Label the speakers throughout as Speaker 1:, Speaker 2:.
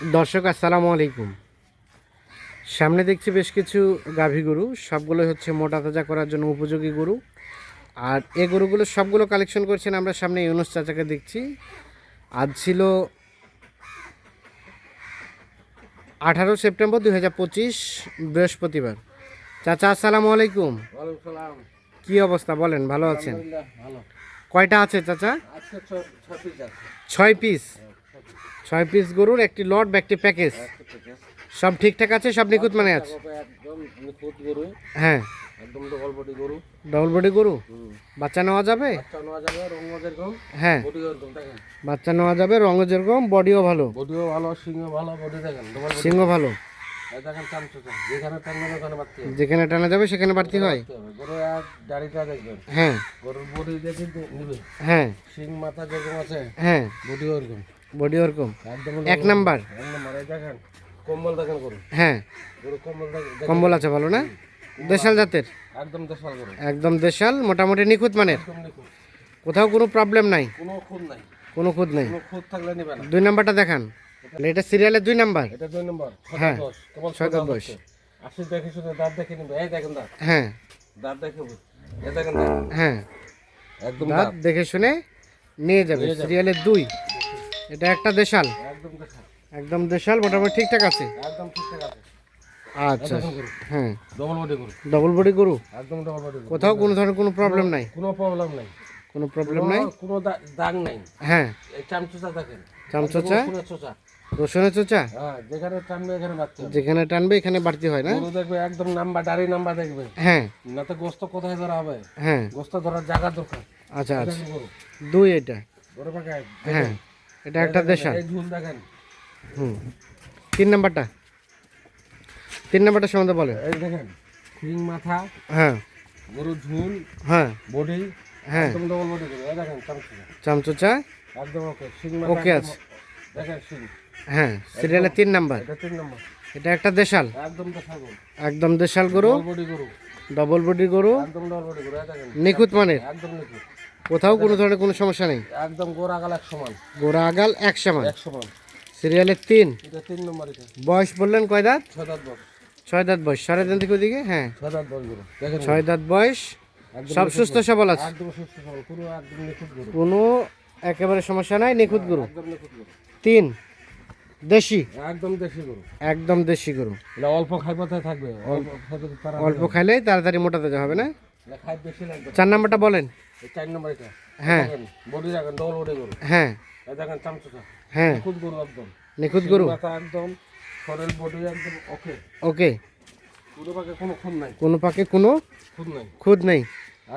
Speaker 1: দর্শক আসসালামু আলাইকুম। সামনে দেখছি বেশ কিছু গাভী গরু সবগুলো হচ্ছে মোটা তাজা করার জন্য উপযোগী গরু। আর এই গরুগুলো সবগুলো কালেকশন করছেন আমরা সামনে ইউনুস চাচাকে দেখছি। আজ ছিল আঠারো সেপ্টেম্বর দুই হাজার পঁচিশ বৃহস্পতিবার। চাচা আসসালামু আলাইকুম। কি অবস্থা বলেন ভালো আছেন? কয়টা আছে চাচা? ছয় পিস ছয় পিস গরুর একটি লট বা একটি প্যাকেজ সব ঠিকঠাক আছে সব নিখুঁত মানে আছে?
Speaker 2: একদম নিখুঁত গরু।
Speaker 1: হ্যাঁ।
Speaker 2: একদম ডবল বডি গরু।
Speaker 1: ডবল বডি গরু? বাচ্চা নেওয়া যাবে?
Speaker 2: বাচ্চা নেওয়া যাবে রঙ যেরকম
Speaker 1: হ্যাঁ। বাচ্চা নেওয়া যাবে রঙও যেরকম বডিও ভালো।
Speaker 2: বডিও ভালো সিংহ ভালো বডি দেখেন
Speaker 1: সিংহ ভালো।
Speaker 2: যেখানে
Speaker 1: টানা যাবে সেখানে বাড়তি হয়। হ্যাঁ।
Speaker 2: গরুর বডি দেখে
Speaker 1: হ্যাঁ।
Speaker 2: সিং মাথা যেরকম আছে
Speaker 1: হ্যাঁ।
Speaker 2: বডি ওরকম।
Speaker 1: বডি ওরকম? এক নাম্বার।
Speaker 2: দেখেন কম্বল দেখেন গরু।
Speaker 1: হ্যাঁ।
Speaker 2: কম্বল
Speaker 1: আছে ভালো না? দেশাল জাতের?
Speaker 2: একদম দেশাল
Speaker 1: একদম দেশাল মোটামুটি নিখুঁত মানের? কোথাও কোনো প্রবলেম নাই?
Speaker 2: কোনো খুদ নাই।
Speaker 1: কোনো খুঁত নেই?
Speaker 2: খুদ থাকলে নিবে না।
Speaker 1: দুই নাম্বারটা দেখান। এটা সিরিয়ালের দুই নাম্বার?
Speaker 2: এটা দুই নম্বর।
Speaker 1: হ্যাঁ, ছয় দশ।
Speaker 2: দশ। আসি দেখে শুনে দাঁত দেখে নিবে। এই দেখেন দাঁত।
Speaker 1: হ্যাঁ।
Speaker 2: দাঁত দেখে এই দেখেন দাঁত।
Speaker 1: হ্যাঁ।
Speaker 2: একদম
Speaker 1: দাঁত
Speaker 2: দাঁত।
Speaker 1: দেখে শুনে নিয়ে যাবে। সিরিয়ালের দুই। এটা একটা দেশাল?
Speaker 2: একদম দেখা
Speaker 1: একদম দেশাল মোটামুটি ঠিকঠাক আছে?
Speaker 2: একদম ঠিকঠাক আছে।
Speaker 1: আচ্ছা হ্যাঁ।
Speaker 2: ডবল বডি গরু।
Speaker 1: ডবল বডি গরু?
Speaker 2: একদম ডবল বডি
Speaker 1: কোথাও কোনো ধরনের কোনো প্রবলেম নাই?
Speaker 2: কোনো প্রবলেম নাই।
Speaker 1: কোনো প্রবলেম নাই?
Speaker 2: কোনো- দাগ নাই।
Speaker 1: হ্যাঁ।
Speaker 2: এই চামচুচা দেখেন।
Speaker 1: চামচোচা?
Speaker 2: চোচা।
Speaker 1: রসুনের চোচা?
Speaker 2: হ্যাঁ যেখানে টানবে এখানে বাড়তে
Speaker 1: যেখানে টানবে এখানে বাড়তি হয় না?
Speaker 2: দেখবে একদম নাম্বার দাড়ি নাম্বার দেখবে।
Speaker 1: হ্যাঁ।
Speaker 2: না তো গোস্ত কোথায় ধরা হবে?
Speaker 1: হ্যাঁ।
Speaker 2: গোস্ত ধরার জায়গা দরকার।
Speaker 1: আচ্ছা আচ্ছা। দুই এটা। হ্যাঁ। এটা একটা দেশাল।
Speaker 2: দেখেন।
Speaker 1: হুম। তিন নাম্বারটা। তিন নাম্বারটা সম্বন্ধে বলেন।
Speaker 2: এই দেখেন মাথা
Speaker 1: হ্যাঁ।
Speaker 2: গরুর ঝুল
Speaker 1: হ্যাঁ।
Speaker 2: বডি
Speaker 1: হ্যাঁ।
Speaker 2: একদম ডবল বডি এই দেখেন চামচুচা একদম ওকে। মাথা একদম-
Speaker 1: আছে।
Speaker 2: দেখেন
Speaker 1: হ্যাঁ সিরিয়ালের তিন নাম্বার।
Speaker 2: এটা তিন নম্বর।
Speaker 1: এটা একটা দেশাল।
Speaker 2: একদম দেখা গরু।
Speaker 1: একদম দেশাল গরু।
Speaker 2: ডবল বডি গরু।
Speaker 1: ডবল বডি গরু।
Speaker 2: একদম ডবল বডি গরু।
Speaker 1: নিখুঁত মানের।
Speaker 2: একদম নিখুঁত।
Speaker 1: কোথাও কোনো ধরনের কোনো সমস্যা নেই?
Speaker 2: একদম গোড়া গাল এক সমান।
Speaker 1: গোড়া আগাল এক সমান?
Speaker 2: এক সমান।
Speaker 1: সিরিয়ালের তিন?
Speaker 2: এটা তিন নম্বর এটা।
Speaker 1: বয়স বললেন কয় দাঁত?
Speaker 2: ছয় দাঁত বস
Speaker 1: ছয় দাঁত বয়স। সাড়ে দাঁত থেকে ওদিকে? হ্যাঁ।
Speaker 2: ছয় দাঁত গরু দেখেন।
Speaker 1: ছয় দাঁত বয়স। সব সুস্থ সবল আছে?
Speaker 2: একদম সুস্থ সবল। পুরো একদম নিখুঁত গরু।
Speaker 1: কোনো একেবারে সমস্যা নাই নিখুঁত গরু?
Speaker 2: একদম নিখুঁত গরু।
Speaker 1: তিন? দেশি?
Speaker 2: একদম দেশি গরু।
Speaker 1: একদম দেশি গরু।
Speaker 2: এটা অল্প খাইবাতে থাকবে। অল্প খাইতে তারা
Speaker 1: অল্প খাইলে তাড়াতাড়ি মোটা তাজা হবে না? চার নাম্বারটা বলেন।
Speaker 2: চার নম্বর এটা
Speaker 1: হ্যাঁ
Speaker 2: বডি দেখেন ডবল বডি গরু।
Speaker 1: হ্যাঁ।
Speaker 2: দেখেন চামচুচা
Speaker 1: হ্যাঁ।
Speaker 2: নিখুঁত গরু একদম।
Speaker 1: নিখুঁত গরু।
Speaker 2: মাথা একদম শরীর বডি একদম ওকে।
Speaker 1: ওকে।
Speaker 2: পুরো পাকে কোনো খুন নাই।
Speaker 1: কোনো পাকে কোনো
Speaker 2: খুন নাই।
Speaker 1: খুদ নেই।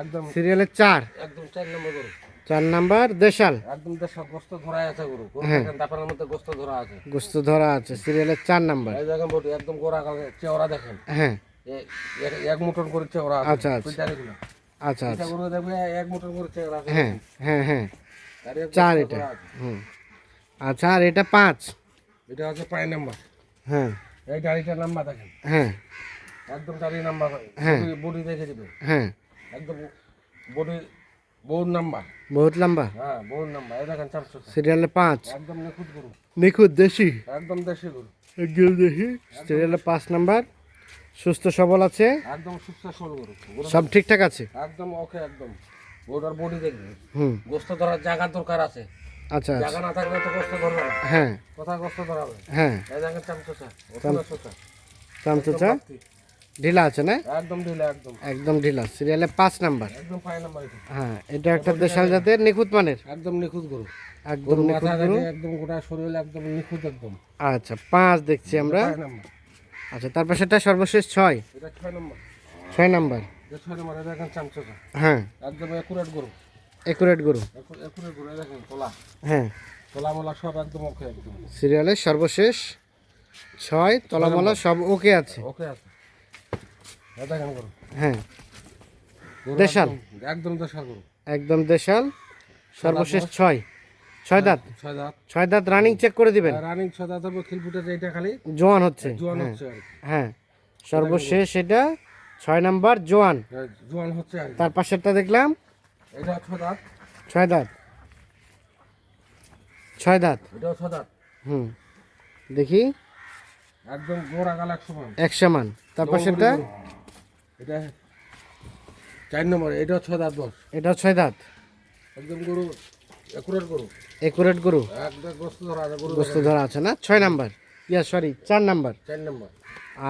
Speaker 2: একদম।
Speaker 1: সিরিয়ালের চার।
Speaker 2: একদম চার নম্বর গরু।
Speaker 1: চার নাম্বার দেশাল।
Speaker 2: একদম দেশ গোস্ত ধরা আছে গরু।
Speaker 1: হ্যাঁ।
Speaker 2: দাপানের মধ্যে গোস্ত ধরা আছে।
Speaker 1: গোস্ত ধরা আছে সিরিয়ালের চার নাম্বার।
Speaker 2: এই দেখেন বডি একদম গোড়া চেওড়া দেখেন।
Speaker 1: হ্যাঁ।
Speaker 2: এক- এক মুঠন করে চেওড়া
Speaker 1: আচ্ছা, আচ্ছা। আচ্ছা আচ্ছা।
Speaker 2: গরু দেখবে এক মুঠন করে চেওড়া আছে
Speaker 1: হ্যাঁ হ্যাঁ। হ্যাঁ চার এটা। হুম। আচ্ছা আর এটা পাঁচ।
Speaker 2: এটা হচ্ছে পায়ে নাম্বার।
Speaker 1: হ্যাঁ।
Speaker 2: এই গাড়িটার নাম্বার দেখেন।
Speaker 1: হ্যাঁ।
Speaker 2: একদম গাড়ি নাম্বার।
Speaker 1: হ্যাঁ।
Speaker 2: বডি দেখে দিবে।
Speaker 1: হ্যাঁ।
Speaker 2: একদম বডি বউর নাম্বার।
Speaker 1: বহুত লম্বা
Speaker 2: হ্যাঁ বউর নাম্বার। এই দেখেন চারশো
Speaker 1: সিরিয়ালে পাঁচ।
Speaker 2: একদম নিখুঁত গরু।
Speaker 1: নিখুঁত দেশি।
Speaker 2: একদম দেশি গরু।
Speaker 1: একদম দেশি। সিরিয়ালে পাঁচ নাম্বার। সুস্থ সবল আছে?
Speaker 2: একদম সুস্থ সবল গরু
Speaker 1: সব ঠিকঠাক আছে?
Speaker 2: একদম ওকে একদম। গরুটার বডি দেখবে।
Speaker 1: হুম।
Speaker 2: গোস্ত ধরার জায়গা দরকার আছে।
Speaker 1: আচ্ছা আচ্ছা।
Speaker 2: জায়গা না থাকলে তো গোস্ত ধরবে না।
Speaker 1: হ্যাঁ।
Speaker 2: কোথায় গোস্ত ধরাবে?
Speaker 1: হ্যাঁ।
Speaker 2: এই দেখেন চামচোচা ওখানে চোচা।
Speaker 1: চামচোচা? ঢিলা আছে না?
Speaker 2: একদম ঢিলা একদম।
Speaker 1: একদম ঢিলা। সিরিয়ালে পাঁচ নাম্বার।
Speaker 2: একদম পায়ে নাম্বার
Speaker 1: হ্যাঁ এটা একটা দেশাল জাতের নিখুঁত মানের।
Speaker 2: একদম নিখুঁত গরু।
Speaker 1: একদম
Speaker 2: গরু
Speaker 1: নিখুঁত গরু।
Speaker 2: একদম গোটা শরীর একদম নিখুঁত একদম।
Speaker 1: আচ্ছা পাঁচ দেখছি আমরা। আচ্ছা তারপর সেটা সর্বশেষ ছয়?
Speaker 2: এটা ছয় নম্বর।
Speaker 1: ছয় নাম্বার।
Speaker 2: ছয় নম্বর এটা চামচোচা
Speaker 1: হ্যাঁ।
Speaker 2: একদম একুরেট গরু।
Speaker 1: একুরেট গরু।
Speaker 2: একুরেট গরু দেখেন তোলা।
Speaker 1: হ্যাঁ।
Speaker 2: সব একদম ওকে একদম।
Speaker 1: সিরিয়ালের সর্বশেষ ছয় তলামলা সব ওকে আছে।
Speaker 2: ওকে আছে। এই দেখেন গরু।
Speaker 1: হ্যাঁ। দেশাল?
Speaker 2: একদম- একদম দেশাল গরু।
Speaker 1: একদম দেশাল। সর্বশেষ ছয়। ছয় দাঁত?
Speaker 2: ছয় দাঁত।
Speaker 1: ছয় দাঁত রানিং চেক করে দিবেন।
Speaker 2: রানিং ছয় দাঁত হবে খিল ফুটে এইটা খালি।
Speaker 1: জোয়ান হচ্ছে।
Speaker 2: জোয়ান হচ্ছে
Speaker 1: হ্যাঁ সর্বশেষ এটা ছয় নাম্বার জোয়ান।
Speaker 2: জোয়ান হচ্ছে
Speaker 1: তার পাশেরটা দেখলাম।
Speaker 2: এটা ছয় দাঁত।
Speaker 1: ছয় দাঁত। ছয় দাঁত।
Speaker 2: এটাও ছয় দাঁত।
Speaker 1: হুম দেখি।
Speaker 2: একদম গোড়া গাল একশো মান।
Speaker 1: একশো মান। তারপর সেটা
Speaker 2: এটা চার নম্বর এটা ছয় দাঁত বস।
Speaker 1: এটা ছয় দাঁত।
Speaker 2: একদম গরু একুরেট গরু।
Speaker 1: একুরেট গরু?
Speaker 2: গোস্ত ধরা আছে
Speaker 1: বস্তু ধরা আছে। না? ছয় নাম্বার। ইয়া সরি চার নাম্বার।
Speaker 2: চার নম্বর।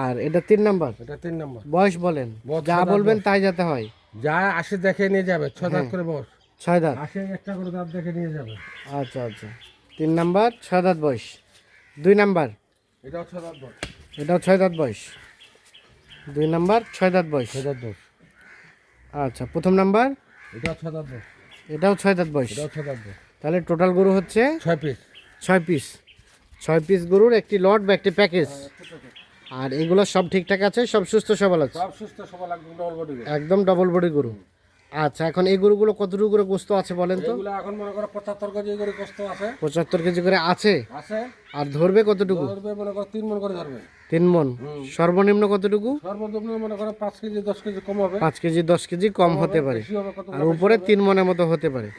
Speaker 1: আর এটা তিন নাম্বার?
Speaker 2: এটা তিন নম্বর।
Speaker 1: বয়স বলেন। যা বলবেন তাই যাতে হয়।
Speaker 2: যা আসে দেখে নিয়ে যাবে ছয় দাঁত করে বস
Speaker 1: ছয় দাঁত।
Speaker 2: আসে একটা করে দাঁত দেখে নিয়ে যাবে।
Speaker 1: আচ্ছা আচ্ছা। তিন নাম্বার ছয় দাঁত বয়স। দুই নাম্বার।
Speaker 2: এটাও ছয় দাঁত বস
Speaker 1: এটাও ছয় দাঁত বয়স। দুই নাম্বার ছয় দাঁত বয়স।
Speaker 2: ছয় দাঁত বস
Speaker 1: আচ্ছা প্রথম নাম্বার।
Speaker 2: এটাও ছয় দাঁত বস
Speaker 1: এটাও ছয় দাঁত বয়স।
Speaker 2: এটাও ছয় দাঁত
Speaker 1: তাহলে টোটাল গরু হচ্ছে
Speaker 2: ছয় পিস
Speaker 1: ছয় পিস ছয় পিস গরুর একটি লট বা একটি প্যাকেজ আর এগুলো সব ঠিকঠাক আছে সব সুস্থ সবল আছে?
Speaker 2: সব সুস্থ সবল একদম ডবল বডি
Speaker 1: একদম ডবল বডি গরু। আচ্ছা এখন এই গরুগুলো কতটুকু করে গোস্ত আছে বলেন তো?
Speaker 2: এগুলো এখন মনে করো 75 কেজি করে গোস্ত আছে।
Speaker 1: 75 কেজি করে আছে?
Speaker 2: আছে।
Speaker 1: আর ধরবে কতটুকু?
Speaker 2: ধরবে মনে করো 3 মণ করে ধরবে।
Speaker 1: 3 মন? সর্বনিম্ন কতটুকু?
Speaker 2: সর্বনিম্ন মনে করো 5 কেজি 10 কেজি কম হবে।
Speaker 1: 5 কেজি 10 কেজি কম হতে পারে। আর উপরে 3 মনের মতো হতে পারে।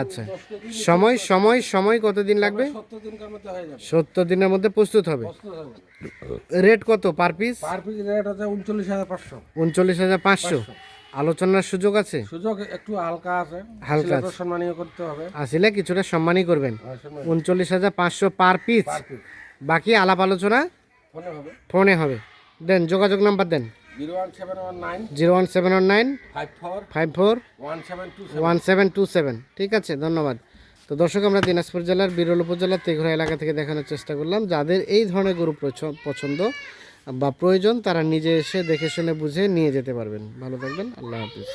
Speaker 1: আচ্ছা। সময় সময় সময় কত দিন লাগবে?
Speaker 2: 70 দিনের মধ্যে হয়ে যাবে।
Speaker 1: 70 দিনের মধ্যে প্রস্তুত হবে। রেট কত per piece?
Speaker 2: Per piece rate আছে
Speaker 1: 39500 39500 আলোচনার সুযোগ আছে?
Speaker 2: সুযোগ একটু হালকা আছে।
Speaker 1: হালকা
Speaker 2: সম্মানীয় করতে হবে।
Speaker 1: আসলে কিছুটা সম্মানই করবেন। উনচল্লিশ হাজার পাঁচশো পার পিস। বাকি আলাপ আলোচনা
Speaker 2: ফোনে হবে।
Speaker 1: দেন যোগাযোগ নাম্বার দেন।
Speaker 2: Zero one seven one nine.
Speaker 1: Zero one seven one nine.
Speaker 2: Five four. One seven two
Speaker 1: seven. ঠিক আছে ধন্যবাদ। তো দর্শক আমরা দিনাজপুর জেলার বিরল উপজেলার তেঘরা এলাকা থেকে দেখানোর চেষ্টা করলাম। যাদের এই ধরনের গরু পছন্দ বা প্রয়োজন, তারা নিজে এসে দেখে শুনে বুঝে নিয়ে যেতে পারবেন। ভালো থাকবেন, আল্লাহ হাফিজ।